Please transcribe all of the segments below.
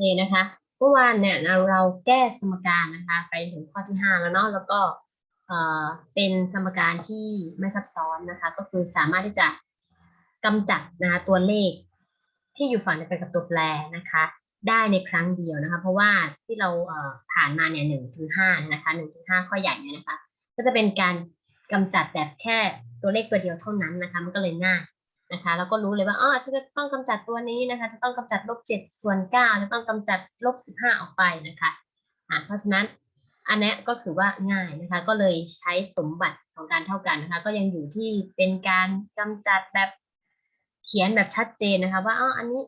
เคนะคะเมื่อวานเนี่ยเราแก้สมการนะคะไปถึงข้อที่ห้าแล้วเนาะแล้วก็เอ่อเป็นสมการที่ไม่ซับซ้อนนะคะ ก็คือสามารถที่จะกำจัดนะคะตัวเลขที่อยู่ฝั่งเดียวกันกับตัวแปรนะคะ ได้ในครั้งเดียวนะคะ เพราะว่าที่เราเออผ่านมาเนี่ยหนึ่งถึงห้านะคะหนึ่งถึงห้าข้อใหญ่เนี่ยนะคะ ก็จะเป็นการกำจัดแบบแค่ตัวเลขตัวเดียวเท่านั้นนะคะ มันก็เลยง่าย นะคะแล้วก็รู้เลยว่าอ๋อฉันจะต้องกำจัดตัวนี้นะคะ จะต้องกำจัดลบเจ็ดส่วนเก้าจะต้องกำจัดลบสิบห้าออกไปนะคะอ่าเพราะฉะนั้นอันนี้ก็ถือว่าง่ายนะคะ ก็เลยใช้สมบัติของการเท่ากันนะคะ ก็ยังอยู่ที่เป็นการกำจัดแบบเขียนแบบชัดเจนนะคะ ว่าอ๋ออันนี้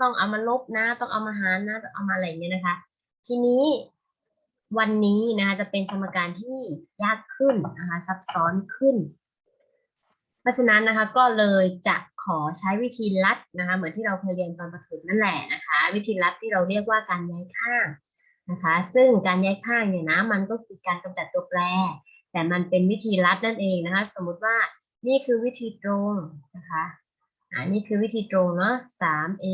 ต้องเอามาลบนะ ต้องเอามาหารนะต้องเอามาอะไรอย่างเงี้ยนะคะ ทีนี้วันนี้นะคะจะเป็นสมการที่ยากขึ้นนะคะซับซ้อนขึ้น เพราะฉะนั้นนะคะก็เลยจะขอใช้วิธีลัดนะคะเหมือนที่เราเคยเรียนตอนประถมนั่นแหละนะคะ วิธีลัดที่เราเรียกว่าการย้ายข้างนะคะ ซึ่งการย้ายข้างเนี่ยนะมันก็คือการกำจัดตัวแปร แต่มันเป็นวิธีลัดนั่นเองนะคะ สมมุติว่านี่คือวิธีตรงนะคะอ่านี่คือวิธีตรงเนาะ 3a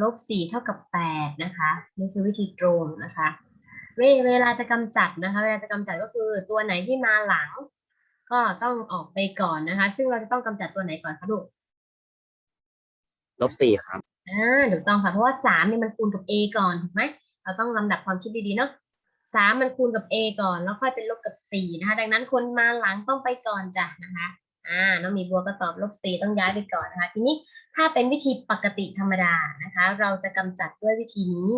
ลบ 4 เท่ากับ 8 นะคะ นี่คือวิธีตรงนะคะ เวเวลาจะกำจัดนะคะ เวลาจะกำจัดก็คือตัวไหนที่มาหลัง ก็ต้องออกไปก่อนนะคะ ซึ่งเราจะต้องกำจัดตัวไหนก่อนคะลูกลบสี่ครับอ่าถูกต้องค่ะเพราะว่าสามเนี่ยมันคูณกับ a ก่อนถูกไหมเราต้องลำดับความคิดดีๆเนาะสามมันคูณกับ a ก่อน แล้วค่อยเป็นลบกับสี่นะคะ ดังนั้นคนมาหลังต้องไปก่อนจ้ะนะคะอ่าน้องหมีบัวก็ตอบลบสี่ต้องย้ายไปก่อนนะคะ ทีนี้ถ้าเป็นวิธีปกติธรรมดานะคะ เราจะกำจัดด้วยวิธีนี้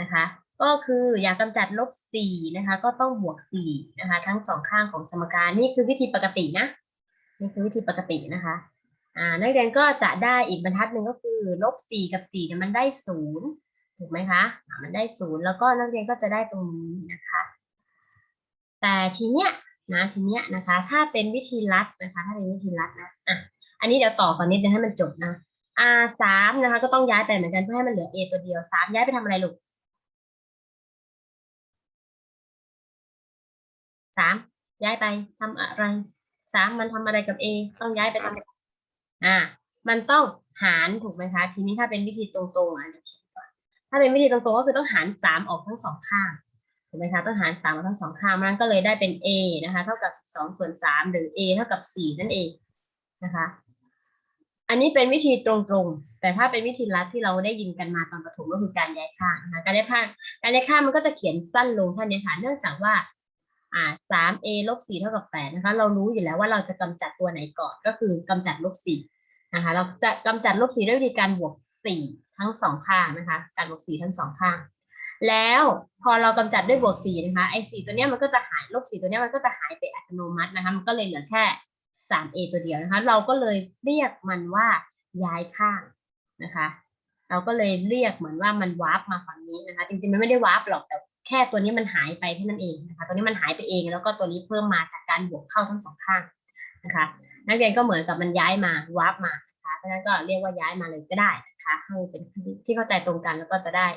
นะคะ ก็คืออยากกำจัดลบสี่นะคะก็ต้องบวกสี่นะคะทั้งสองข้างของสมการนี่คือวิธีปกตินะนี่คือวิธีปกตินะคะอ่านักเรียนก็จะได้อีกบรรทัดหนึ่งก็คือลบสี่กับสี่เนี่ยมันได้ศูนย์ถูกไหมคะมันได้ศูนย์แล้วก็นักเรียนก็จะได้ตรงนี้นะคะ แต่ทีเนี้ยนะทีเนี้ยนะคะ ถ้าเป็นวิธีลัดนะคะ ถ้าเป็นวิธีลัดนะอะอันนี้เดี๋ยวต่อก่อนนิดนึงให้มันจบนะ r สามนะคะ ก็ต้องย้ายไปเหมือนกันเพื่อให้มันเหลือ a ตัวเดียวสามย้ายไปทำอะไรลูก สามย้ายไปทำอะไรสามมันทำอะไรกับ a ต้องย้ายไปทำอ่า มันต้องหารถูกไหมคะ ทีนี้ถ้าเป็นวิธีตรงๆอะเดี๋ยวเขียนก่อนถ้าเป็นวิธีตรงๆก็คือต้องหารสามออกทั้งสองข้างถูกไหมคะต้องหารสามออกทั้งสองข้างมันก็เลยได้เป็น a นะคะ เท่ากับสิบสองส่วนสามหรือ a เท่ากับสี่นั่นเองนะคะ อันนี้เป็นวิธีตรงๆ แต่ถ้าเป็นวิธีลัดที่เราได้ยินกันมาตอนประถมก็คือการย้ายข้างนะคะการย้ายข้างการย้ายข้างมันก็จะเขียนสั้นลงเท่านี้ค่ะเนื่องจากว่า อ่าสาม a ลบสี่เท่ากับแปดนะคะ เรารู้อยู่แล้วว่าเราจะกำจัดตัวไหนก่อนก็คือกำจัดลบสี่นะคะ เราจะกำจัดลบสีด้วยวิธีการบวกสี่ทั้งสองข้างนะคะ การบวกสี่ทั้งสองข้าง แล้วพอเรากำจัดด้วยบวกสี่นะคะไอ้สี่ตัวเนี้ยมันก็จะหายลบสี่ตัวเนี้ยมันก็จะหายไปอัตโนมัตินะคะ มันก็เลยเหลือแค่สามเอตัวเดียวนะคะ เราก็เลยเรียกมันว่าย้ายข้างนะคะ เราก็เลยเรียกเหมือนว่ามันวาร์ปมาฝั่งนี้นะคะ จริงๆมันไม่ได้วาร์ปหรอกแต่ แค่ตัวนี้มันหายไปแค่นั้นเองนะคะตัวนี้มันหายไปเอง แล้วก็ตัวนี้เพิ่มมาจากการบวกเข้าทั้งสองข้างนะคะนักเรียนก็เหมือนกับมันย้ายมาวาร์ปมานะคะเพราะฉะนั้นก็เรียกว่าย้ายมาเลยก็ได้นะคะให้เป็นที่เข้าใจตรงกันแล้วก็จะได้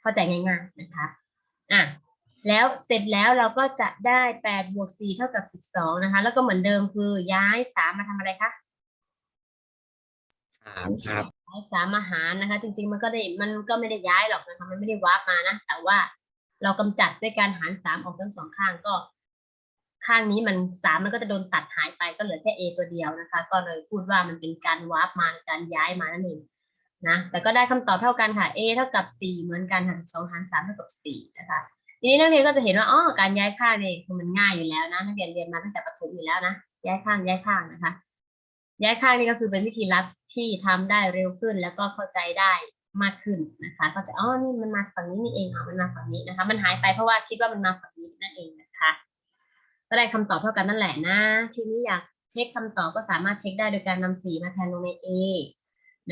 เข้าใจง่ายๆนะคะอะแล้วเสร็จแล้วเราก็จะได้แปดบวกสี่เท่ากับสิบสองนะคะ แล้วก็เหมือนเดิมคือย้ายสามมาทำอะไรคะหารครับย้ายสามมาหารนะคะ จริง ๆ มันก็ได้มันก็ไม่ได้ย้ายหรอกนะคะมันไม่ได้วาร์ปมานะ แต่ว่า เรากำจัดด้วยการหารสามออกทั้งสองข้างก็ ข้างนี้มันสามมันก็จะโดนตัดหายไปก็เหลือแค่ a ตัวเดียวนะคะ ก็เลยพูดว่ามันเป็นการวาร์ปมาการย้ายมานั่นเองนะแต่ก็ได้คำตอบเท่ากันค่ะ a เท่ากับสี่เหมือนกันค่ะสองหารสามเท่ากับสี่นะคะทีนี้นักเรียนก็จะเห็นว่าอ๋อการย้ายข้างเนี่ยคือมันง่ายอยู่แล้วนะนักเรียนเรียนมาตั้งแต่ประถมอยู่แล้วนะย้ายข้างย้ายข้างนะคะ ย้ายข้างนี่ก็คือเป็นวิธีลัดที่ทำได้เร็วขึ้นแล้วก็เข้าใจได้ มากขึ้นนะคะ ก็จะอ๋อนี่มันมาฝั่งนี้นี่เองอ๋อมันมาฝั่งนี้นะคะ มันหายไปเพราะว่าคิดว่ามันมาฝั่งนี้นั่นเองนะคะก็ได้คำตอบเท่ากันนั่นแหละนะ ทีนี้อยากเช็คคำตอบก็สามารถเช็คได้โดยการนำสีมาแทนลงใน A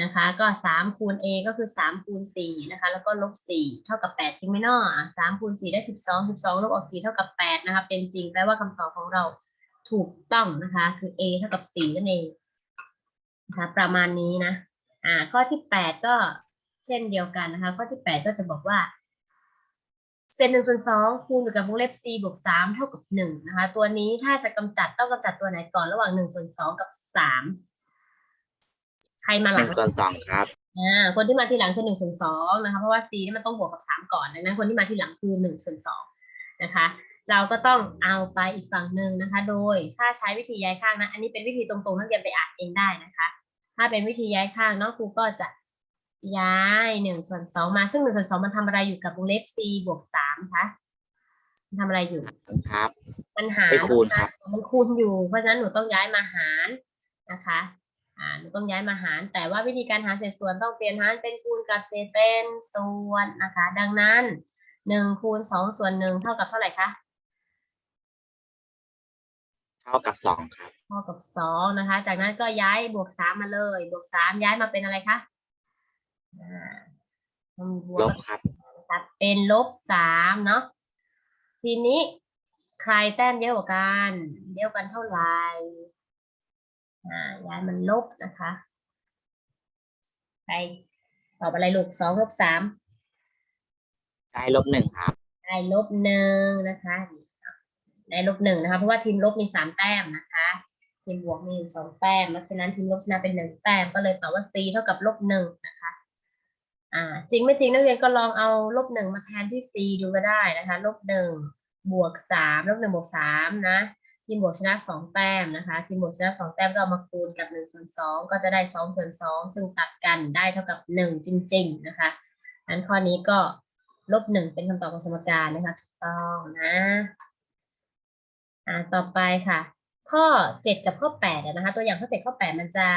นะคะ ก็สามคูณ A ก็คือสามคูณสี่นะคะ แล้วก็ลบสี่เท่ากับแปดจริงไหมเนาะสามคูณสี่ได้สิบสองสิบสองลบออกสี่เท่ากับแปดนะคะ เป็นจริงแปลว่าคำตอบของเราถูกต้องนะคะ คือ A เท่ากับสี่นั่นเองนะคะ ประมาณนี้นะ อ่า ข้อที่แปดก็ เช่นเดียวกันนะคะ ข้อที่แปดก็จะบอกว่า เศษหนึ่งส่วนสองคูณอยู่กับวงเล็บ c บวกสามเท่ากับหนึ่งนะคะ ตัวนี้ถ้าจะกำจัดต้องกำจัดตัวไหนก่อนระหว่างหนึ่งส่วนสองกับสามใครมาหหลันึ่งงส่วนสองครับอ่าคนที่มาทีหลังคือหนึ่งส่วนสองนะคะ เพราะว่า c นี่มันต้องบวกกับสามก่อนดังนั้นคนที่มาทีหลังคือหนึ่งส่วนสองนะคะ เราก็ต้องเอาไปอีกฝั่งหนึ่งนะคะ โดยถ้าใช้วิธีย้ายข้างนะ อันนี้เป็นวิธีตรงๆนักเรียนไปอ่านเองได้นะคะ ถ้าเป็นวิธีย้ายข้างเนาะครูก็จะ ย้ายหนึ่งส่วนสองมา ซึ่งหนึ่งส่วนสองมันทำอะไรอยู่กับวงเล็บ c บวกสามคะมันทำอะไรอยู่ ครับ มันหารไปคูณครับ มันคูณอยู่ เพราะฉะนั้นหนูต้องย้ายมาหารนะคะอ่าหนูต้องย้ายมาหาร แต่ว่าวิธีการหารเศษส่วนต้องเปลี่ยนหารเป็นคูณกับเศษเป็นส่วนนะคะ ดังนั้นหนึ่งคูณสองส่วนหนึ่งเท่ากับเท่าไหร่คะ เท่ากับสองครับ เท่ากับสองนะคะ จากนั้นก็ย้ายบวกสามมาเลย บวกสามย้ายมาเป็นอะไรคะอ่ามันบวก ลบครับตัดเป็นลบสามเนาะทีนี้ใครแต้มเยอะกว่ากันเยอะกันเท่าไหร่อ่าย้ายมันลบนะคะใครตอบอะไรลูกสองลบสามได้ลบหนึ่งครับได้ลบหนึ่งนะคะได้ลบหนึ่งนะคะ เพราะว่าทีมลบมีสามแต้มนะคะทีมบวกมีอยู่สองแต้มเพราะฉะนั้นทีมลบชนะเป็นหนึ่งแต้มก็เลยตอบว่า c เท่ากับลบหนึ่งนะคะ อ่าจริงไม่จริงนักเรียนก็ลองเอาลบหนึ่งมาแทนที่ c ดูก็ได้นะคะลบหนึ่งบวกสามลบหนึ่งบวกสามนะทีมบวกชนะสองแต้มนะคะทีมบวกชนะสองแต้มก็เอามาคูณกับหนึ่งส่วนสองก็จะได้สองส่วนสองซึ่งตัดกันได้เท่ากับหนึ่งจริง ๆ นะคะอันข้อนี้ก็ลบหนึ่งเป็นคำตอบของสมการนะคะถูกต้องนะอ่าต่อไปค่ะ ข้อเจ็ดกับข้อแปดนะคะ ตัวอย่างข้อเจ็ดข้อแปดมันจะ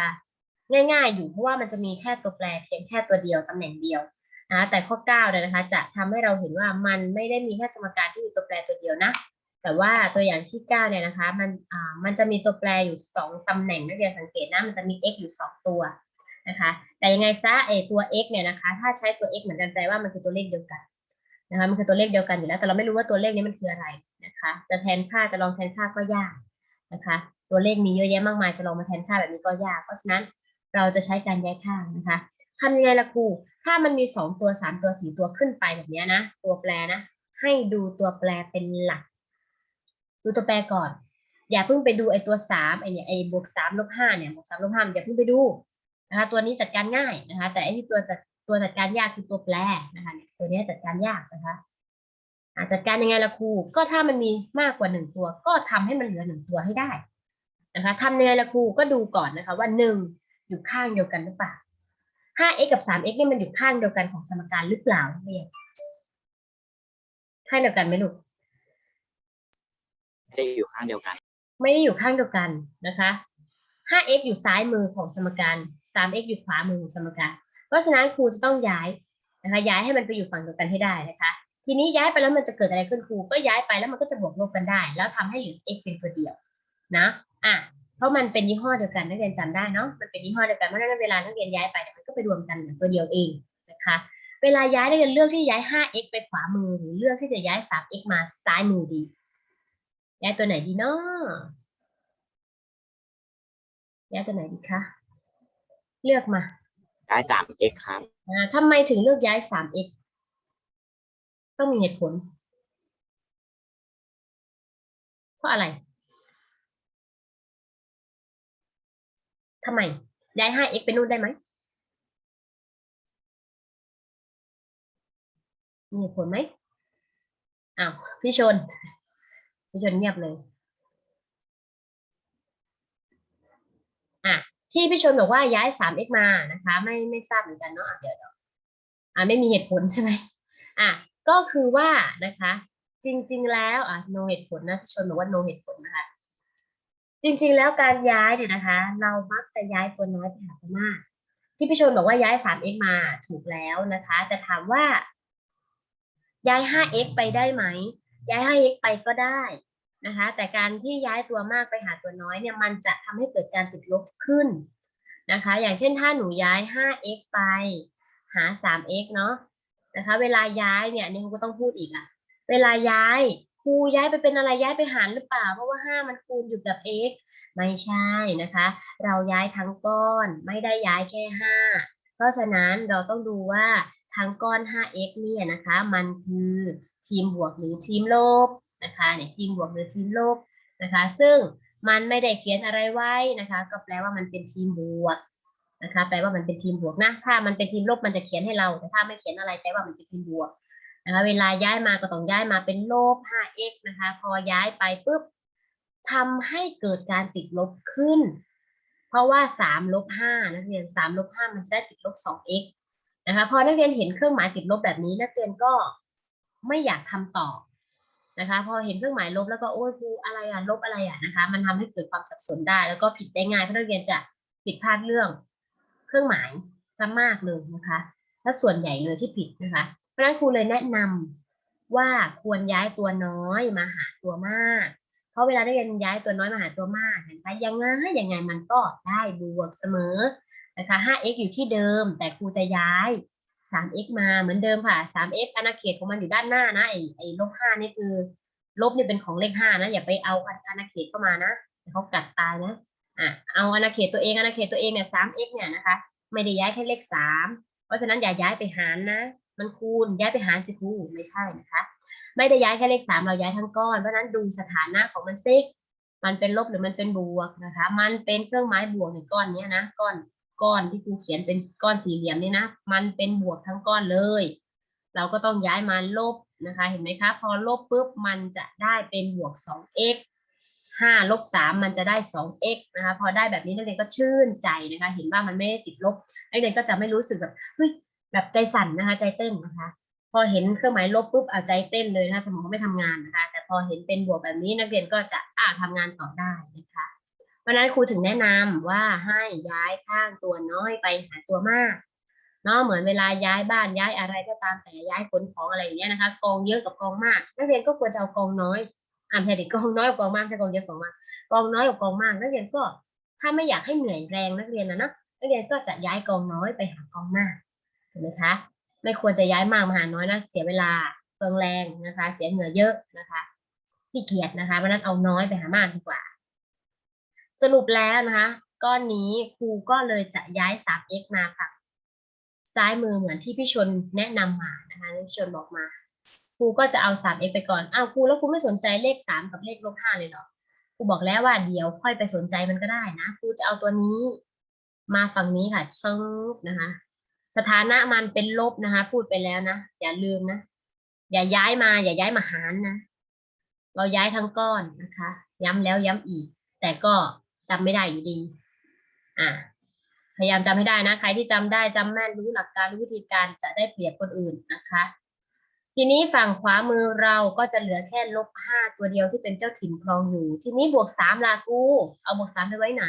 ง่ายๆ อยู่เพราะว่ามันจะมีแค่ตัวแปรเพียงแค่ตัวเดียวตำแหน่งเดียวนะแต่ข้อเก้าเนี่ยนะคะ จะทำให้เราเห็นว่ามันไม่ได้มีแค่สมการที่มีตัวแปรตัวเดียวนะแต่ว่าตัวอย่างที่เก้าเนี่ยนะคะมันอ่ามันจะมีตัวแปรอยู่สองตำแหน่งนักเรียนสังเกตนะมันจะมี x อยู่สองตัวนะคะแต่ยังไงซะไอตัว x เนี่ยนะคะถ้าใช้ตัว x เหมือนกันแปลว่ามันคือตัวเลขเดียวกันนะคะมันคือตัวเลขเดียวกันอยู่แล้ว แต่เราไม่รู้ว่าตัวเลขนี้มันคืออะไรนะคะจะแทนค่าจะลองแทนค่าก็ยากนะคะตัวเลขมีเยอะแยะมากมายจะลองมาแทนค่าแบบนี้ก็ยาก เพราะฉะนั้น เราจะใช้การย้ายค่านะคะทำยังไงล่ะครู ถ้ามันมีสองตัวสามตัวสี่ตัวขึ้นไปแบบนี้นะ ตัวแปรนะ ให้ดูตัวแปรเป็นหลัก ดูตัวแปรก่อน อย่าเพิ่งไปดูไอ้ตัวสามไอ้เนี่ยไอ้บวกสามลบห้าเนี่ยบวกสามลบห้าอย่าเพิ่งไปดูนะคะ ตัวนี้จัดการง่ายนะคะ แต่ไอ้ที่ตัวจัดตัวจัดการยากคือตัวแปรนะคะ ตัวนี้จัดการยากนะคะอาจัดการยังไงล่ะครู ก็ถ้ามันมีมากกว่าหนึ่งตัว ก็ทำให้มันเหลือหนึ่งตัวให้ได้นะคะทำยังไงล่ะครู ก็ดูก่อนนะคะว่าหนึ่ง อยู่ข้างเดียวกันหรือเปล่า 5x กับ 3x นี่มันอยู่ข้างเดียวกันของสมการหรือเปล่านักเรียนข้างเดียวกันไหมลูกไม่ได้อยู่ข้างเดียวกัน ไม่ได้อยู่ข้างเดียวกันนะคะ 5x อยู่ซ้ายมือของสมการ 3x อยู่ขวามือของสมการ เพราะฉะนั้นครูจะต้องย้ายนะคะ ย้ายให้มันไปอยู่ฝั่งเดียวกันให้ได้นะคะ ทีนี้ย้ายไปแล้วมันจะเกิดอะไรขึ้นครู ก็ย้ายไปแล้วมันก็จะบวกลบกันได้ แล้วทำให้เหลือ x เป็นตัวเดียวนะ อะ เพราะมันเป็นยี่ห้อเดียวกันนักเรียนจำได้เนาะมันเป็นยี่ห้อเดียวกันเพราะฉะนั้นเวลานักเรียนย้ายไปเนี่ยมันก็ไปรวมกันเหมือนตัวเดียวเองนะคะเวลาย้ายนักเรียนเลือกที่ย้าย 5x ไปขวามือหรือเลือกที่จะย้าย 3x มาซ้ายมือดี ย้ายตัวไหนดีเนาะย้ายตัวไหนดีคะเลือกมาได้สาม x ครับอ่าทำไมถึงเลือกย้าย 3x ต้องมีเหตุผลเพราะอะไร ทำไมย้าย 5x ไปนู่นได้ไหมมีผลไหมอ้าวพี่ชน พี่ชนเงียบเลยอะที่พี่ชนบอกว่าย้าย 3x มานะคะ ไม่ไม่ทราบเหมือนกันเนาะเดี๋ยวเดี๋ยวอะไม่มีเหตุผลใช่ไหมอะก็คือว่านะคะ จริง ๆ แล้วอะ no เหตุผลนะพี่ชนบอกว่า no เหตุผลนะคะ จริง ๆ แล้วการย้ายเนี่ยนะคะ เรามักจะย้ายตัวน้อยไปหาตัวมาก ที่พี่ชนบอกว่าย้าย 3x มาถูกแล้วนะคะ แต่ถามว่า ย้าย 5x ไปได้ไหม ย้าย 5x ไปก็ได้นะคะ แต่การที่ย้ายตัวมากไปหาตัวน้อยเนี่ยมันจะทำให้เกิดการติดลบขึ้นนะคะ อย่างเช่นถ้าหนูย้าย 5x ไปหา 3x เนาะนะคะ เวลาย้ายเนี่ยนี่ครูก็ต้องพูดอีกอะเวลาย้าย รูย้ายไปเป็นอะไรย้ายไปหารหรือเปล่า เพราะว่า 5 มันคูณอยู่กับ x ไม่ใช่นะคะ เราย้ายทั้งก้อนไม่ได้ย้ายแค่ 5 เพราะฉะนั้นเราต้องดูว่าทั้งก้อน 5x เนี่ยนะคะ มันคือทีมบวกหรือทีมลบนะคะเนี่ยทีมบวกหรือทีมลบนะคะ ซึ่งมันไม่ได้เขียนอะไรไว้นะคะ ก็แปลว่ามันเป็นทีมบวกนะคะ แปลว่ามันเป็นทีมบวกนะ ถ้ามันเป็นทีมลบมันจะเขียนให้เรา แต่ถ้าไม่เขียนอะไรแปลว่ามันเป็นทีมบวก นะคะเวลาย้ายมาก็ต้องย้ายมาเป็นลบ 5x นะคะ พอย้ายไปปุ๊บทำให้เกิดการติดลบขึ้น เพราะว่า3ลบ5นักเรียน3ลบ5มันจะได้ติดลบ 2x นะคะ พอนักเรียนเห็นเครื่องหมายติดลบแบบนี้ นักเรียนก็ไม่อยากทำต่อนะคะ พอเห็นเครื่องหมายลบแล้วก็โอ้ยครูอะไรอะลบอะไรอะนะคะ มันทำให้เกิดความสับสนได้ แล้วก็ผิดได้ง่ายเพราะนักเรียนจะผิดพลาดเรื่อง เครื่องหมายซะมากเลยนะคะ ถ้าส่วนใหญ่เลยที่ผิดนะคะ ราะฉะนั้นครูเลยแนะนำว่าควรย้ายตัวน้อยมาหาตัวมาก เพราะเวลานักเรียนย้ายตัวน้อยมาหาตัวมากเห็นไหมยังไงยังไงมันก็ได้บวกเสมอนะคะ 5x อยู่ที่เดิม แต่ครูจะย้าย 3x มาเหมือนเดิมค่ะ 3x อาณาเขตของมันอยู่ด้านหน้านะไอ้ไอ้ลบ5นี่คือ ลบนี่เป็นของเลข5นะอย่าไปเอาอาณาเขตเข้ามานะเดี๋ยวเขากัดตายนะอะเอาอาณาเขตตัวเองอาณาเขตตัวเองเนี่ย 3x เนี่ยนะคะ ไม่ได้ย้ายแค่เลข 3 เพราะฉะนั้นอย่าย้ายไปหารนะ มันคูณย้ายไปหารสิครูไม่ใช่นะคะ ไม่ได้ย้ายแค่เลข3เราย้ายทั้งก้อนเพราะนั้นดูสถานะของมันซิมันเป็นลบหรือมันเป็นบวกนะคะ มันเป็นเครื่องหมายบวกในก้อนนี้นะก้อนก้อนที่ครูเขียนเป็นก้อนสี่เหลี่ยมนี่นะ มันเป็นบวกทั้งก้อนเลย เราก็ต้องย้ายมาลบนะคะ เห็นไหมคะ พอลบปุ๊บมันจะได้เป็นบวก 2x ห้าลบสามมันจะได้สอง x นะคะ พอได้แบบนี้นักเรียนก็ชื่นใจนะคะ เห็นว่ามันไม่ได้ติดลบ นักเรียนก็จะไม่รู้สึกแบบ เฮ้ย แบบใจสั่นนะคะ ใจเต้นนะคะ พอเห็นเครื่องหมายลบปุ๊บเอาใจเต้นเลยนะคะสมองไม่ทำงานนะคะ แต่พอเห็นเป็นบวกแบบนี้นักเรียนก็จะอ่าทำงานต่อได้นะคะเพราะนั้นครูถึงแนะนำว่าให้ย้ายข้างตัวน้อยไปหาตัวมากเนาะเหมือนเวลาย้ายบ้านย้ายอะไรก็ตามแต่ย้ายขนของอะไรอย่างเงี้ยนะคะ กองเยอะกับกองมาก นักเรียนก็ควรจะเอากองน้อยอ่านแผ่นกองน้อยกับกองมากใช่กองเยอะกองมากกองน้อยกับกองมาก นักเรียนก็ถ้าไม่อยากให้เหนื่อยแรงนักเรียนนะเนาะนักเรียนก็จะย้ายกองน้อยไปหากองมาก ห็นไหมคะไม่ควรจะย้ายมากมาหาน้อยนะเสียเวลาเปลืองแรงนะคะ เสียเหงื่อเยอะนะคะขี้เกียจนะคะเพราะนั้นเอาน้อยไปหามากดีกว่า สรุปแล้วนะคะก้อนนี้ครูก็เลยจะย้าย 3x มาฝั่งซ้ายมือเหมือนที่พี่ชนแนะนำมานะคะพี่ชนบอกมาครูก็จะเอา 3x ไปก่อนอ้าวครูแล้วครูไม่สนใจเลข 3 กับเลขลบ5เลยเหรอครูบอกแล้วว่าเดี๋ยวค่อยไปสนใจมันก็ได้นะครูจะเอาตัวนี้ มาฝั่งนี้ค่ะชึ้งนะคะ สถานะมันเป็นลบนะคะ พูดไปแล้วนะ อย่าลืมนะ อย่าย้ายมา อย่าย้ายมาหารนะ เราย้ายทั้งก้อนนะคะ ย้ำแล้วย้ำอีก แต่ก็จำไม่ได้อยู่ดี อ่าพยายามจำให้ได้นะ ใครที่จำได้จำแม่นรู้หลักการรู้วิธีการจะได้เปรียบคนอื่นนะคะ ทีนี้ฝั่งขวามือเราก็จะเหลือแค่ลบห้าตัวเดียวที่เป็นเจ้าถิ่นครองอยู่ ทีนี้บวกสามลากู เอาบวกสามไปไว้ไหน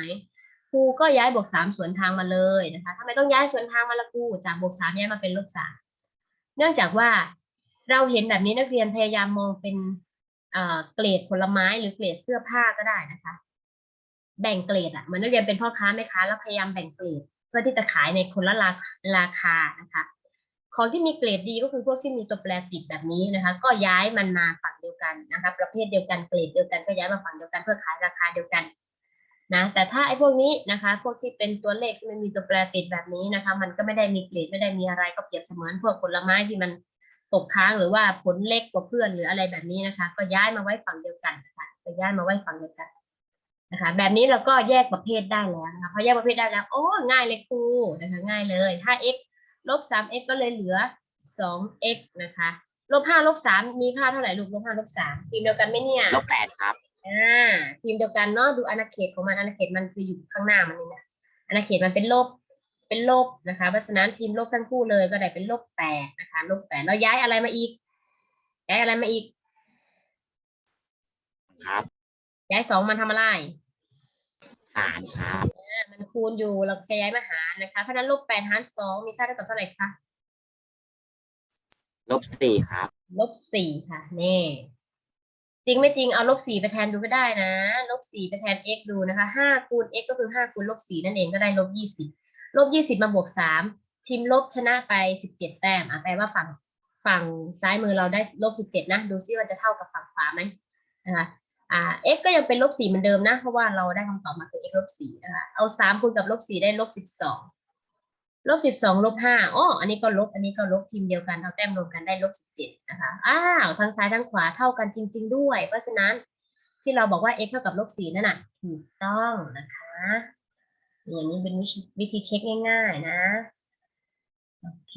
ครูก็ย้ายบวกสามสวนทางมาเลยนะคะทำไมต้องย้ายสวนทางมาละกูจากบวกสามย้ายมาเป็นลบสามเนื่องจากว่าเราเห็นแบบนี้นักเรียนพยายามมองเป็นเกรดผลไม้หรือเกรดเสื้อผ้าก็ได้นะคะ แบ่งเกรดอะเหมือนนักเรียนเป็นพ่อค้าแม่ค้าแล้วพยายามแบ่งเกรด เพื่อที่จะขายในคนละราราคานะคะของที่มีเกรดดีก็คือพวกที่มีตัวแปรติดแบบนี้นะคะ ก็ย้ายมันมาฝั่งเดียวกันนะคะ ประเภทเดียวกันเกรดเดียวกันก็ย้ายมาฝั่งเดียวกันเพื่อขายราคาเดียวกัน นะแต่ถ้าไอ้พวกนี้นะคะพวกที่เป็นตัวเลขที่มันมีตัวแปรติดแบบนี้นะคะมันก็ไม่ได้มีเกรดไม่ได้มีอะไรก็เปรียบเสมือนพวกผลไม้ที่มันตกค้างหรือว่าผลเล็กกว่าเพื่อนหรืออะไรแบบนี้นะคะ ก็ย้ายมาไว้ฝั่งเดียวกันนะคะก็ย้ายมาไว้ฝั่งเดียวกันนะคะแบบนี้เราก็แยกประเภทได้แล้วนะคะพอแยกประเภทได้แล้วโอ้ง่ายเลยครูนะคะง่ายเลยถ้า x ลบ 3x ก็เลยเหลือ 2x นะคะลบ5ลบ3มีค่าเท่าไหร่ลูกลบ5ลบ3ทีมเดียวกันไหมเนี่ยลบแปดครับ อ่าทีมเดียวกันเนาะดูอาณาเขตของมันอาณาเขตมันคืออยู่ข้างหน้ามันนี่นะอาณาเขตมันเป็นลบเป็นลบนะคะเพราะฉะนั้นทีมลบทั้งคู่เลยก็ได้เป็นลบแปดนะคะลบแปดแล้วย้ายอะไรมาอีก ย้ายอะไรมาอีก ครับ ย้ายสองมันทำอะไรหารครับมันคูณอยู่เราจะย้ายมาหารนะคะเพราะฉะนั้นลบแปดหารสองมีค่าเท่ากับเท่าไหร่คะลบสี่ครับ ลบสี่ค่ะ นี่ จริงไม่จริงเอาลบสี่ไปแทนดูก็ได้นะลบสี่ไปแทน x ดูนะคะห้าคูณ x ก็คือห้าคูณลบสี่นั่นเองก็ได้ลบยี่สิบลบยี่สิบมาบวกสามทีมลบชนะไปสิบเจ็ดแต้มอะแปลว่าฝั่งฝั่งซ้ายมือเราได้ลบสิบเจ็ดนะดูซิว่าจะเท่ากับฝั่งขวาไหมนะคะอ่า x ก็ยังเป็นลบสี่เหมือนเดิมนะ เพราะว่าเราได้คำตอบมาคือ x ลบสี่นะคะเอาสามคูณกับลบสี่ได้ลบสิบสอง ลบสิบสองลบห้าอ๋ออันนี้ก็ลบ อันนี้ก็ลบทีมเดียวกันเอาแต้มรวมกันได้ลบสิบเจ็ดนะคะ อ้าว ทั้งซ้ายทั้งขวาเท่ากันจริง ๆ ด้วย เพราะฉะนั้นที่เราบอกว่า x เท่ากับลบสี่นั่นน่ะ ถูกต้องนะคะ อย่างนี้เป็นวิธีวิธีเช็คง่าย ๆ นะ โอเค